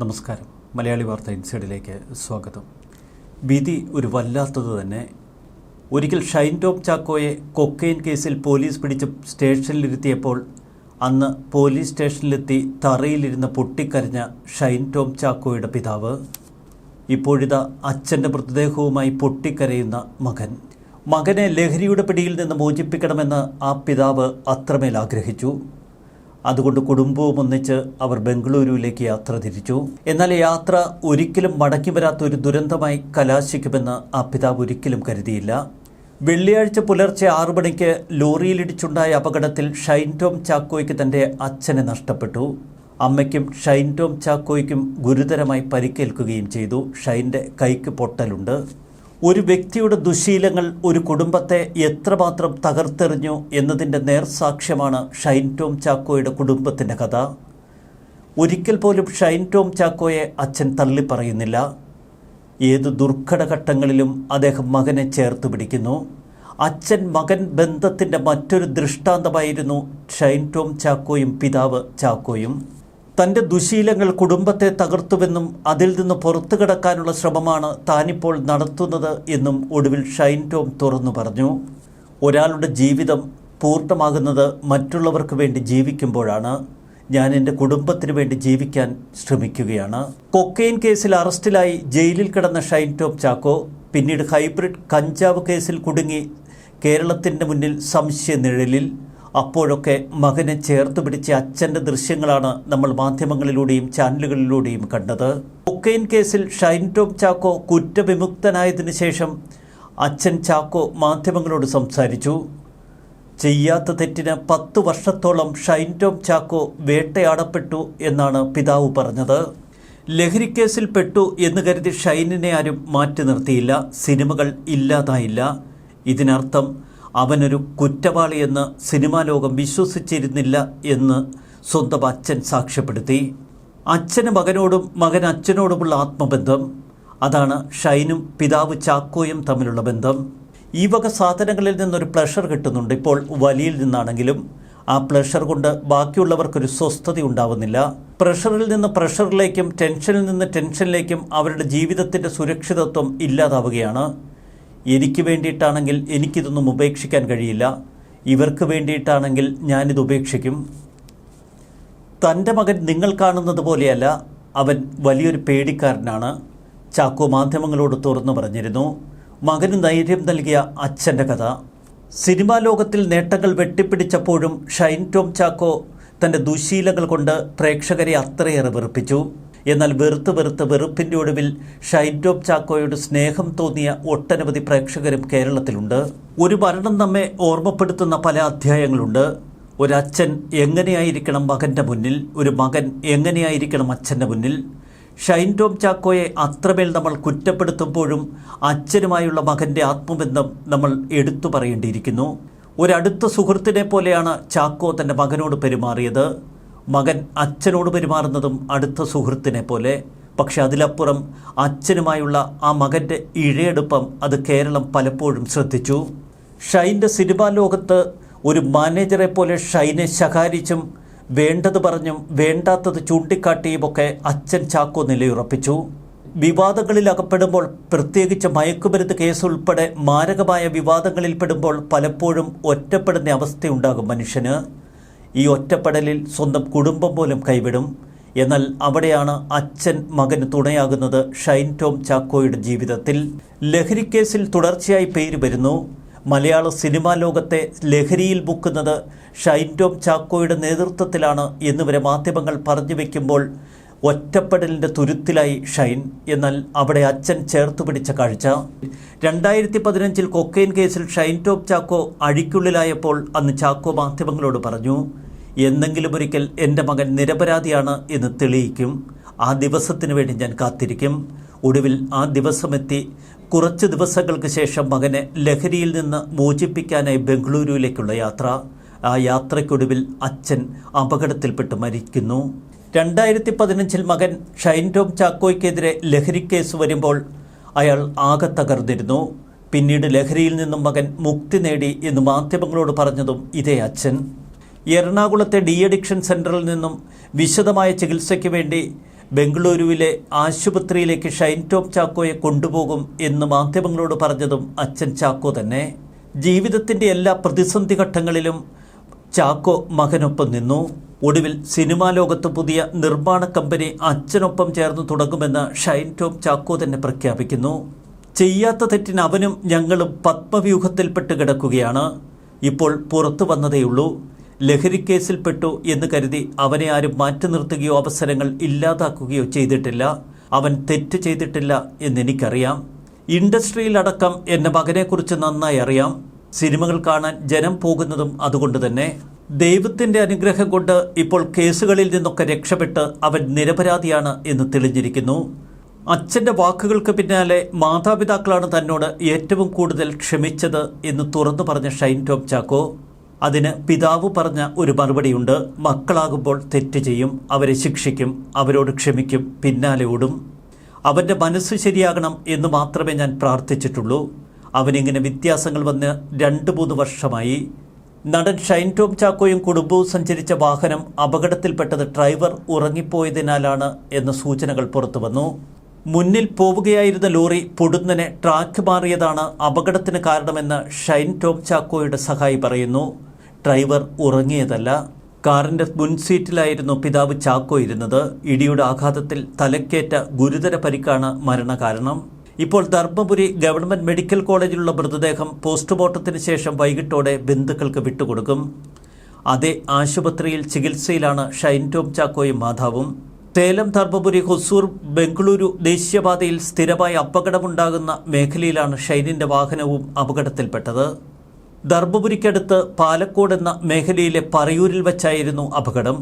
നമസ്കാരം. മലയാളി വാർത്ത ഇൻസൈഡിലേക്ക് സ്വാഗതം. വിധി ഒരു വല്ലാത്തത് തന്നെ. ഒരിക്കൽ ഷൈൻ ടോം ചാക്കോയെ കൊക്കൈൻ കേസിൽ പോലീസ് പിടിച്ച് സ്റ്റേഷനിലിരുത്തിയപ്പോൾ അന്ന് പോലീസ് സ്റ്റേഷനിലെത്തി തറയിലിരുന്ന പൊട്ടിക്കരഞ്ഞ ഷൈൻ ടോം ചാക്കോയുടെ പിതാവ്. ഇപ്പോഴിതാ അച്ഛന്റെ മൃതദേഹവുമായി പൊട്ടിക്കരയുന്ന മകൻ. മകനെ ലഹരിയുടെ പിടിയിൽ നിന്ന് മോചിപ്പിക്കണമെന്ന് ആ പിതാവ് അത്രമേൽ ആഗ്രഹിച്ചു. അതുകൊണ്ട് കുടുംബവും ഒന്നിച്ച് അവർ ബംഗളൂരുവിലേക്ക് യാത്ര തിരിച്ചു. എന്നാൽ യാത്ര ഒരിക്കലും മടക്കി വരാത്ത ഒരു ദുരന്തമായി കലാശിക്കുമെന്ന് ആ പിതാവ് ഒരിക്കലും കരുതിയില്ല. വെള്ളിയാഴ്ച പുലർച്ചെ ആറു മണിക്ക് ലോറിയിലിടിച്ചുണ്ടായ അപകടത്തിൽ ഷൈൻ ടോം ചാക്കോയ്ക്ക് തന്റെ അച്ഛനെ നഷ്ടപ്പെട്ടു. അമ്മയ്ക്കും ഷൈൻ ടോം ചാക്കോയ്ക്കും ഗുരുതരമായി പരിക്കേൽക്കുകയും ചെയ്തു. ഷൈന്റെ കൈക്ക് പൊട്ടലുണ്ട്. ഒരു വ്യക്തിയുടെ ദുശീലങ്ങൾ ഒരു കുടുംബത്തെ എത്രമാത്രം തകർത്തെറിഞ്ഞു എന്നതിന്റെ നേർസാക്ഷ്യമാണ് ഷൈൻ ടോം ചാക്കോയുടെ കുടുംബത്തിന്റെ കഥ. ഒരിക്കൽ പോലും ഷൈൻ ടോം ചാക്കോയെ അച്ഛൻ തള്ളിപ്പറയുന്നില്ല. ഏത് ദുർഘടഘട്ടങ്ങളിലും അദ്ദേഹം മകനെ ചേർത്ത് പിടിക്കുന്നു. അച്ഛൻ മകൻ ബന്ധത്തിന്റെ മറ്റൊരു ദൃഷ്ടാന്തമായിരുന്നു ഷൈൻ ടോം ചാക്കോയും പിതാവ് ചാക്കോയും. തന്റെ ദുശീലങ്ങൾ കുടുംബത്തെ തകർത്തുവെന്നും അതിൽ നിന്ന് പുറത്തു കിടക്കാനുള്ള ശ്രമമാണ് താനിപ്പോൾ നടത്തുന്നത് എന്നും ഒടുവിൽ ഷൈൻ ടോം തുറന്നു പറഞ്ഞു. ഒരാളുടെ ജീവിതം പൂർണമാകുന്നത് മറ്റുള്ളവർക്ക് വേണ്ടി ജീവിക്കുമ്പോഴാണ്. ഞാൻ എന്റെ കുടുംബത്തിന് വേണ്ടി ജീവിക്കാൻ ശ്രമിക്കുകയാണ്. കൊക്കെയിൻ കേസിൽ അറസ്റ്റിലായി ജയിലിൽ കിടന്ന ഷൈൻ ടോം ചാക്കോ പിന്നീട് ഹൈബ്രിഡ് കഞ്ചാവ് കേസിൽ കുടുങ്ങി കേരളത്തിന്റെ മുന്നിൽ സംശയ നിഴലിൽ അപ്പോഴൊക്കെ മകനെ ചേർത്ത് പിടിച്ച അച്ഛന്റെ ദൃശ്യങ്ങളാണ് നമ്മൾ മാധ്യമങ്ങളിലൂടെയും ചാനലുകളിലൂടെയും കണ്ടത്. കൊക്കെയിൻ കേസിൽ ഷൈൻ ടോം ചാക്കോ കുറ്റവിമുക്തനായതിനു ശേഷം അച്ഛൻ ചാക്കോ മാധ്യമങ്ങളോട് സംസാരിച്ചു. ചെയ്യാത്ത തെറ്റിന് പത്ത് വർഷത്തോളം ഷൈൻ ടോം ചാക്കോ വേട്ടയാടപ്പെട്ടു എന്നാണ് പിതാവ് പറഞ്ഞത്. ലഹരിക്കേസിൽ പെട്ടു എന്ന് കരുതി ഷൈനിനെ ആരും മാറ്റി നിർത്തിയില്ല. സിനിമകൾ ഇല്ലാതായില്ല. ഇതിനർത്ഥം അവനൊരു കുറ്റവാളിയെന്ന് സിനിമാ ലോകം വിശ്വസിച്ചിരുന്നില്ല എന്ന് സ്വന്തം അച്ഛൻ സാക്ഷ്യപ്പെടുത്തി. അച്ഛന് മകനോടും മകൻ അച്ഛനോടുമുള്ള ആത്മബന്ധം. അതാണ് ഷൈനും പിതാവ് ചാക്കോയും തമ്മിലുള്ള ബന്ധം. ഈ വക സാധനങ്ങളിൽ നിന്നൊരു പ്ലഷർ കിട്ടുന്നുണ്ട്. ഇപ്പോൾ വലിയിൽ നിന്നാണെങ്കിലും ആ പ്ലഷർ കൊണ്ട് ബാക്കിയുള്ളവർക്കൊരു സ്വസ്ഥത ഉണ്ടാവുന്നില്ല. പ്രഷറിൽ നിന്ന് പ്രഷറിലേക്കും ടെൻഷനിൽ നിന്ന് ടെൻഷനിലേക്കും അവരുടെ ജീവിതത്തിന്റെ സുരക്ഷിതത്വം ഇല്ലാതാവുകയാണ്. എനിക്ക് വേണ്ടിയിട്ടാണെങ്കിൽ എനിക്കിതൊന്നും ഉപേക്ഷിക്കാൻ കഴിയില്ല. ഇവർക്ക് വേണ്ടിയിട്ടാണെങ്കിൽ ഞാനിത് ഉപേക്ഷിക്കും. തന്റെ മകൻ നിങ്ങൾ കാണുന്നത് പോലെയല്ല അവൻ വലിയൊരു പേടിക്കാരനാണ്. ചാക്കോ മാധ്യമങ്ങളോട് തുറന്നു പറഞ്ഞിരുന്നു. മകന് ധൈര്യം നൽകിയ അച്ഛന്റെ കഥ. സിനിമാ ലോകത്തിൽ നേട്ടങ്ങൾ വെട്ടിപ്പിടിച്ചപ്പോഴും ഷൈൻ ടോം ചാക്കോ തന്റെ ദുശീലകൾ കൊണ്ട് പ്രേക്ഷകരെ അത്രയേറെ വെറുപ്പിച്ചു. എന്നാൽ വെറുത്ത് വെറുത്ത് വെറുപ്പിന്റെ ഒടുവിൽ ഷൈൻ ടോം ചാക്കോയോട് സ്നേഹം തോന്നിയ ഒട്ടനവധി പ്രേക്ഷകരും കേരളത്തിലുണ്ട്. ഒരു മരണം നമ്മെ ഓർമ്മപ്പെടുത്തുന്ന പല അധ്യായങ്ങളുണ്ട്. ഒരച്ഛൻ എങ്ങനെയായിരിക്കണം മകന്റെ മുന്നിൽ? ഒരു മകൻ എങ്ങനെയായിരിക്കണം അച്ഛന്റെ മുന്നിൽ? ഷൈൻ ടോം ചാക്കോയെ അത്രമേൽ നമ്മൾ കുറ്റപ്പെടുത്തുമ്പോഴും അച്ഛനുമായുള്ള മകന്റെ ആത്മബന്ധം നമ്മൾ എടുത്തു പറയേണ്ടിയിരിക്കുന്നു. ഒരടുത്ത സുഹൃത്തിനെ പോലെയാണ് ചാക്കോ തന്റെ മകനോട് പെരുമാറിയത്. മകൻ അച്ഛനോട് പെരുമാറുന്നതും അടുത്ത സുഹൃത്തിനെ പോലെ. പക്ഷെ അതിലപ്പുറം അച്ഛനുമായുള്ള ആ മകന്റെ ഇഴയെടുപ്പം അത് കേരളം പലപ്പോഴും ശ്രദ്ധിച്ചു. ഷൈന്റെ സിനിമാ ലോകത്ത് ഒരു മാനേജറെ പോലെ ഷൈനെ ശകാരിച്ചും വേണ്ടത് പറഞ്ഞും വേണ്ടാത്തത് ചൂണ്ടിക്കാട്ടിയുമൊക്കെ അച്ഛൻ ചാക്കോ നിലയുറപ്പിച്ചു. വിവാദങ്ങളിൽ അകപ്പെടുമ്പോൾ പ്രത്യേകിച്ച് മയക്കുമരുന്ന് കേസ് ഉൾപ്പെടെ മാരകമായ വിവാദങ്ങളിൽ പെടുമ്പോൾ പലപ്പോഴും ഒറ്റപ്പെടുന്ന അവസ്ഥയുണ്ടാകും മനുഷ്യന്. ഈ ഒറ്റപ്പെടലിൽ സ്വന്തം കുടുംബം പോലും കൈവിടും. എന്നാൽ അവിടെയാണ് അച്ഛൻ മകന് തുണയാകുന്നത് ഷൈൻ ടോം ചാക്കോയുടെ ജീവിതത്തിൽ. ലഹരിക്കേസിൽ തുടർച്ചയായി പേര് വരുന്നു. മലയാള സിനിമാ ലോകത്തെ ലഹരിയിൽ മുക്കുന്നത് ഷൈൻ ടോം ചാക്കോയുടെ നേതൃത്വത്തിലാണ് എന്നിവരെ മാധ്യമങ്ങൾ പറഞ്ഞു വയ്ക്കുമ്പോൾ ഒറ്റപ്പെടലിന്റെ തുരുത്തിലായി ഷൈൻ. എന്നാൽ അവിടെ അച്ഛൻ ചേർത്ത് പിടിച്ച കാഴ്ച. രണ്ടായിരത്തി പതിനഞ്ചിൽ കൊക്കൈൻ കേസിൽ ഷൈൻ ടോം ചാക്കോ അഴിക്കുള്ളിലായപ്പോൾ അന്ന് ചാക്കോ മാധ്യമങ്ങളോട് പറഞ്ഞു എന്തെങ്കിലും ഒരിക്കൽ എന്റെ മകൻ നിരപരാധിയാണ് എന്ന് തെളിയിക്കും. ആ ദിവസത്തിന് വേണ്ടി ഞാൻ കാത്തിരിക്കും. ഒടുവിൽ ആ ദിവസമെത്തി. കുറച്ച് ദിവസങ്ങൾക്ക് ശേഷം മകനെ ലഹരിയിൽ നിന്ന് മോചിപ്പിക്കാനായി ബംഗളൂരുവിലേക്കുള്ള യാത്ര. ആ യാത്രയ്ക്കൊടുവിൽ അച്ഛൻ അപകടത്തിൽപ്പെട്ട് മരിക്കുന്നു. രണ്ടായിരത്തി പതിനഞ്ചിൽ മകൻ ഷൈൻ ടോം ചാക്കോയ്ക്കെതിരെ ലഹരി കേസ് വരുമ്പോൾ അയാൾ ആകെ തകർന്നിരുന്നു. പിന്നീട് ലഹരിയിൽ നിന്നും മകൻ മുക്തി നേടി എന്ന് മാധ്യമങ്ങളോട് പറഞ്ഞതും ഇതേ അച്ഛൻ. എറണാകുളത്തെ ഡി അഡിക്ഷൻ സെന്ററിൽ നിന്നും വിശദമായ ചികിത്സയ്ക്ക് വേണ്ടി ബംഗളൂരുവിലെ ആശുപത്രിയിലേക്ക് ഷൈൻ ടോം ചാക്കോയെ കൊണ്ടുപോകും എന്ന് മാധ്യമങ്ങളോട് പറഞ്ഞതും അച്ഛൻ ചാക്കോ തന്നെ. ജീവിതത്തിന്റെ എല്ലാ പ്രതിസന്ധി ഘട്ടങ്ങളിലും ചാക്കോ മകനൊപ്പം നിന്നു. ഒടുവിൽ സിനിമാ ലോകത്ത് പുതിയ നിർമ്മാണ കമ്പനി അച്ഛനൊപ്പം ചേർന്ന് തുടങ്ങുമെന്ന് ഷൈൻ ടോം ചാക്കോ തന്നെ പ്രഖ്യാപിക്കുന്നു. ചെയ്യാത്ത തെറ്റിന് അവനും ഞങ്ങളും പത്മവ്യൂഹത്തിൽപ്പെട്ട് കിടക്കുകയാണ്. ഇപ്പോൾ പുറത്തു വന്നതേയുള്ളൂ. ലഹരിക്കേസിൽപ്പെട്ടു എന്ന് കരുതി അവനെ ആരും മാറ്റി നിർത്തുകയോ അവസരങ്ങൾ ഇല്ലാതാക്കുകയോ ചെയ്തിട്ടില്ല. അവൻ തെറ്റ് ചെയ്തിട്ടില്ല എന്നെനിക്കറിയാം. ഇൻഡസ്ട്രിയിലടക്കം എന്റെ മകനെക്കുറിച്ച് നന്നായി അറിയാം. സിനിമകൾ കാണാൻ ജനം പോകുന്നതും അതുകൊണ്ട് തന്നെ. ദൈവത്തിന്റെ അനുഗ്രഹം കൊണ്ട് ഇപ്പോൾ കേസുകളിൽ നിന്നൊക്കെ രക്ഷപ്പെട്ട് അവൻ നിരപരാധിയാണ് എന്ന് തെളിഞ്ഞിരിക്കുന്നു. അച്ഛന്റെ വാക്കുകൾക്ക് പിന്നാലെ മാതാപിതാക്കളാണ് തന്നോട് ഏറ്റവും കൂടുതൽ ക്ഷമിച്ചത് എന്ന് തുറന്നു പറഞ്ഞ ഷൈൻ ടോം ചാക്കോ. അതിന് പിതാവ് പറഞ്ഞ ഒരു മറുപടിയുണ്ട്. മക്കളാകുമ്പോൾ തെറ്റ് ചെയ്യും അവരെ ശിക്ഷിക്കും അവരോട് ക്ഷമിക്കും പിന്നാലെ ഓടും. അവന്റെ മനസ്സ് ശരിയാകണം എന്ന് മാത്രമേ ഞാൻ പ്രാർത്ഥിച്ചിട്ടുള്ളൂ. അവനിങ്ങനെ വ്യത്യാസങ്ങൾ വന്ന് രണ്ട് മൂന്ന് വർഷമായി. നടൻ ഷൈൻ ടോം ചാക്കോയും കുടുംബവും സഞ്ചരിച്ച വാഹനം അപകടത്തിൽപ്പെട്ടത് ഡ്രൈവർ ഉറങ്ങിപ്പോയതിനാലാണ് എന്ന സൂചനകൾ പുറത്തു വന്നു. മുന്നിൽ പോവുകയായിരുന്ന ലോറി പൊടുന്നനെ ട്രാക്ക് മാറിയതാണ് അപകടത്തിന് കാരണമെന്ന് ഷൈൻ ടോം ചാക്കോയുടെ സഹായി പറയുന്നു. ഡ്രൈവർ ഉറങ്ങിയതല്ല. കാറിന്റെ മുൻസീറ്റിലായിരുന്നു പിതാവ് ചാക്കോ ഇരുന്നത്. ഇടിയുടെ ആഘാതത്തിൽ തലക്കേറ്റ ഗുരുതര പരിക്കാണ് മരണകാരണം. ഇപ്പോൾ ധർമ്മപുരി ഗവൺമെന്റ് മെഡിക്കൽ കോളേജിലുള്ള മൃതദേഹം പോസ്റ്റ്മോർട്ടത്തിന് ശേഷം വൈകിട്ടോടെ ബന്ധുക്കൾക്ക് വിട്ടുകൊടുക്കും. അതേ ആശുപത്രിയിൽ ചികിത്സയിലാണ് ഷൈൻ ടോം ചാക്കോയും മാതാവും. സേലം ധർമ്മപുരി ഹൊസൂർ ബംഗളൂരു ദേശീയപാതയിൽ സ്ഥിരമായി അപകടമുണ്ടാകുന്ന മേഖലയിലാണ് ഷൈനിന്റെ വാഹനവും അപകടത്തിൽപ്പെട്ടത്. ധർമ്മപുരിക്കടുത്ത് പാലക്കോട് എന്ന മേഖലയിലെ പറയൂരിൽ വച്ചായിരുന്നു അപകടം.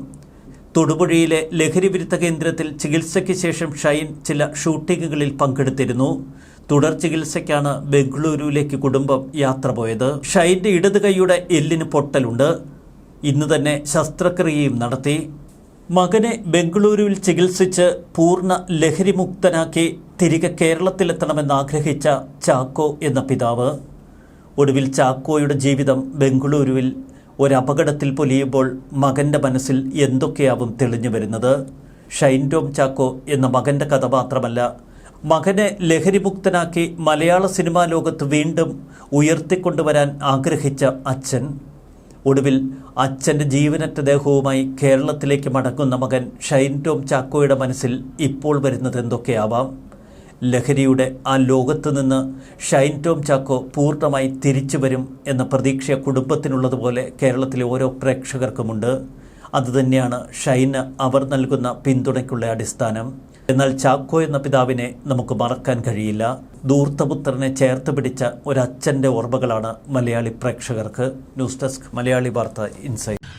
തൊടുപുഴയിലെ ലഹരി വിരുദ്ധ കേന്ദ്രത്തിൽ ചികിത്സയ്ക്ക് ശേഷം ഷൈൻ ചില ഷൂട്ടിങ്ങുകളിൽ പങ്കെടുത്തിരുന്നു. തുടർ ചികിത്സയ്ക്കാണ് ബംഗളൂരുവിലേക്ക് കുടുംബം യാത്ര പോയത്. ഷൈന്റെ ഇടത് കൈയുടെ എല്ലിന് പൊട്ടലുണ്ട്. ഇന്ന് തന്നെ ശസ്ത്രക്രിയയും നടത്തി. മകനെ ബംഗളൂരുവിൽ ചികിത്സിച്ച് പൂർണ ലഹരിമുക്തനാക്കി തിരികെ കേരളത്തിലെത്തണമെന്ന് ആഗ്രഹിച്ച ചാക്കോ എന്ന പിതാവ്. ഒടുവിൽ ചാക്കോയുടെ ജീവിതം ബംഗളൂരുവിൽ ഒരപകടത്തിൽ പൊലിയുമ്പോൾ മകന്റെ മനസ്സിൽ എന്തൊക്കെയാവും തെളിഞ്ഞു വരുന്നത്? ഷൈൻ ടോം ചാക്കോ എന്ന മകന്റെ കഥ മാത്രമല്ല മകനെ ലഹരിമുക്തനാക്കി മലയാള സിനിമാ ലോകത്ത് വീണ്ടും ഉയർത്തിക്കൊണ്ടുവരാൻ ആഗ്രഹിച്ച അച്ഛൻ. ഒടുവിൽ അച്ഛന്റെ ജീവനറ്റ ദേഹവുമായി കേരളത്തിലേക്ക് മടങ്ങുന്ന മകൻ ഷൈൻ ടോം ചാക്കോയുടെ മനസ്സിൽ ഇപ്പോൾ വരുന്നത് എന്തൊക്കെയാവാം? ലഹരിയുടെ ആ ലോകത്ത് നിന്ന് ഷൈൻ ടോം ചാക്കോ പൂർണമായി തിരിച്ചു വരും എന്ന പ്രതീക്ഷ കുടുംബത്തിനുള്ളതുപോലെ കേരളത്തിലെ ഓരോ പ്രേക്ഷകർക്കുമുണ്ട്. അതുതന്നെയാണ് ഷൈന് അവർ നൽകുന്ന പിന്തുണയ്ക്കുള്ള അടിസ്ഥാനം. എന്നാൽ ചാക്കോ എന്ന പിതാവിനെ നമുക്ക് മറക്കാൻ കഴിയില്ല. ധൂർത്തപുത്രനെ ചേർത്ത് പിടിച്ച ഒരച്ഛന്റെ ഓർമ്മകളാണ് മലയാളി പ്രേക്ഷകർക്ക്. ന്യൂസ് ഡെസ്ക് മലയാളി വാർത്ത ഇൻസൈറ്റ്.